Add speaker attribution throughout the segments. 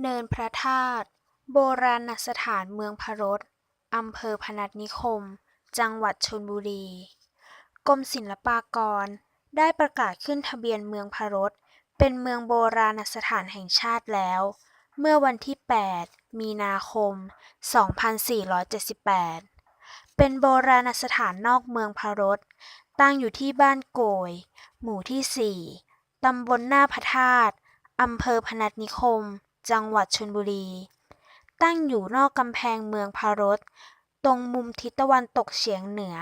Speaker 1: เนินพระธาตุโบราณสถานเมืองพะรดอำเภอพนัสนิคม จังหวัดชลบุรี กรมศิลปากรได้ประกาศขึ้นทะเบียนเมืองพะรดเป็นเมืองโบราณสถานแห่งชาติแล้ว เมื่อวันที่ 8 มีนาคม 2478 เป็นโบราณสถานนอกเมืองพะรดตั้งอยู่ที่บ้านโกย หมู่ที่ 4 ตำบลหน้าพระธาตุอำเภอพนัสนิคม จังหวัดชลบุรี ตั้งอยู่นอกกำแพงเมืองพะรดตรงมุมทิศตะวันตกเฉียงเหนือ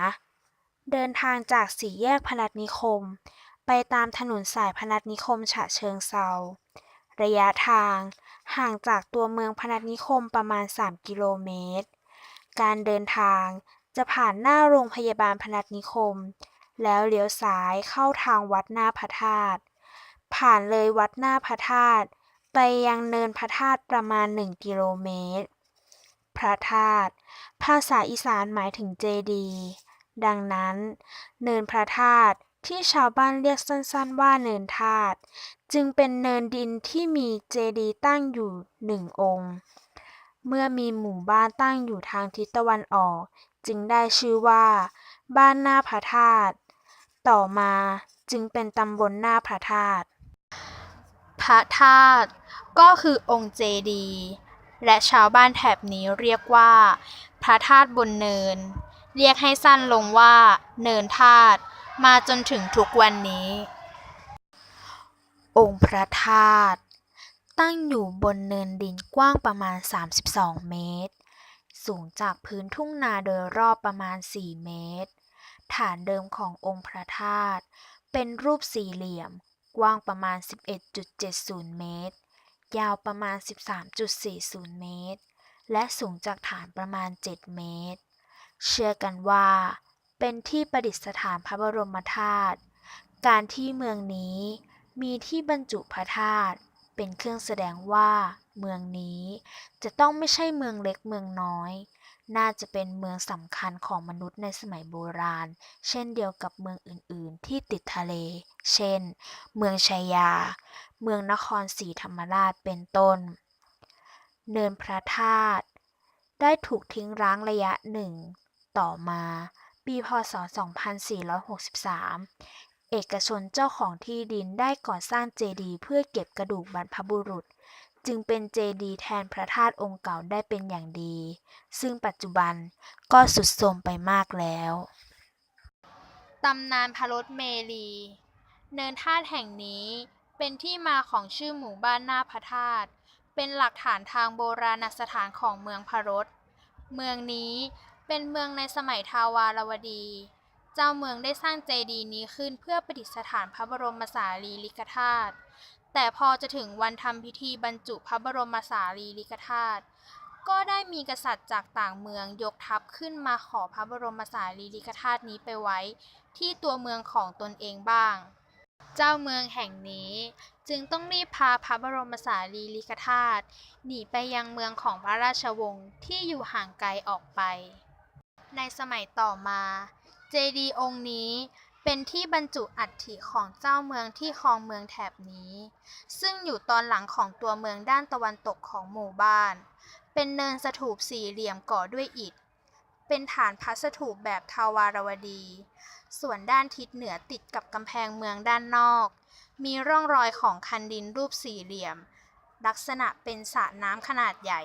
Speaker 1: เดินทางจากสี่แยกพนัสนิคม ไปตามถนนสายพนัสนิคมฉะเชิงเซา ระยะทางห่างจากตัวเมืองพนัสนิคมประมาณ 3 กิโลเมตร การเดินทางจะผ่านหน้าโรงพยาบาลพนัสนิคม แล้วเลี้ยวซ้ายเข้าทางวัดหน้าพระธาตุผ่านเลยวัดหน้าพระธาตุ ไปยังเนินพระธาตุประมาณ 1 กิโลเมตร พระธาตุภาษาอีสานหมายถึงเจดีดังนั้น เนินพระธาตุที่ชาวบ้านเรียกสั้นๆว่าเนินธาตุจึงเป็นเนินดินที่มีเจดีย์ตั้งอยู่หนึ่งองค์ เมื่อมีหมู่บ้านตั้งอยู่ทางทิศตะวันออก จึงได้ชื่อว่า บ้านหน้าพระธาตุต่อมาจึงเป็นตำบลหน้าพระธาตุ พระธาตุก็คือองค์เจดีและชาวบ้านแถบนี้เรียกว่า พระธาตุบนเนิน เรียกให้สั้นลงว่า เนินธาตุมาจนถึงทุกวันนี้ องค์พระธาตุตั้งอยู่บนเนินดินกว้างประมาณ 32 เมตร สูงจากพื้นทุ่งนาโดยรอบประมาณ 4 เมตร ฐานเดิมขององค์พระธาตุเป็นรูปสี่เหลี่ยม กว้างประมาณ 11.70 เมตร ยาวประมาณ 13.40 เมตร และสูงจากฐานประมาณ 7 เมตร เชื่อกันว่า เป็นที่ประดิษฐานพระบรมธาตุ การที่เมืองนี้มีที่บรรจุพระธาตุเป็นเครื่องแสดงว่า เมืองนี้จะต้องไม่ใช่เมืองเล็กเมืองน้อย น่าจะเป็นเมืองสำคัญของมนุษย์ในสมัยโบราณ เช่นเดียวกับเมืองอื่น ๆ ที่ติดทะเล เช่น เมืองชัยยา เมืองนครศรีธรรมราชเป็นต้น เนินพระธาตุได้ถูกทิ้งร้างระยะหนึ่ง ต่อมา ปีพ.ศ.2463เอกชนเจ้าของที่ดินได้ก่อสร้างเจดีย์เพื่อเก็บกระดูกบรรพบุรุษ จึงเป็นเจดีย์แทนพระธาตุองค์เก่าได้เป็นอย่างดี ซึ่งปัจจุบันก็ทรุดโทรมไปมากแล้วตำนานพระรถเมรีเนินธาตุแห่งนี้เป็นที่มาของชื่อหมู่บ้านหน้าพระธาตุเป็นหลักฐานทางโบราณสถานของเมืองพะรดเมืองนี้เป็นเมืองในสมัยทาวารวดี เจ้าเมืองได้สร้างเจดีย์นี้ขึ้นเพื่อประดิษฐานพระบรมสารีริกธาตุ แต่พอจะถึงวันทำพิธีบรรจุพระบรมสารีริกธาตุก็ได้มีกษัตริย์จากต่างเมืองยกทัพขึ้นมาขอพระบรมสารีริกธาตุนี้ไปไว้ ที่ตัวเมืองของตนเองบ้าง เจ้าเมืองแห่งนี้จึงต้องรีบพาพระบรมสารีริกธาตุหนีไปยังเมืองของพระราชวงศ์ที่อยู่ห่างไกลออกไป ในสมัยต่อมา เจดีย์องค์นี้ เป็นที่บรรจุอัฐิของเจ้าเมืองที่ครองเมืองแถบนี้ ซึ่งอยู่ตอนหลังของตัวเมืองด้านตะวันตกของหมู่บ้าน เป็นเนินสถูปสี่เหลี่ยมก่อด้วยอิฐ เป็นฐานพระสถูปแบบทาวารวดี ส่วนด้านทิศเหนือติดกับกำแพงเมืองด้านนอก มีร่องรอยของคันดินรูปสี่เหลี่ยม ลักษณะเป็นสระน้ำขนาดใหญ่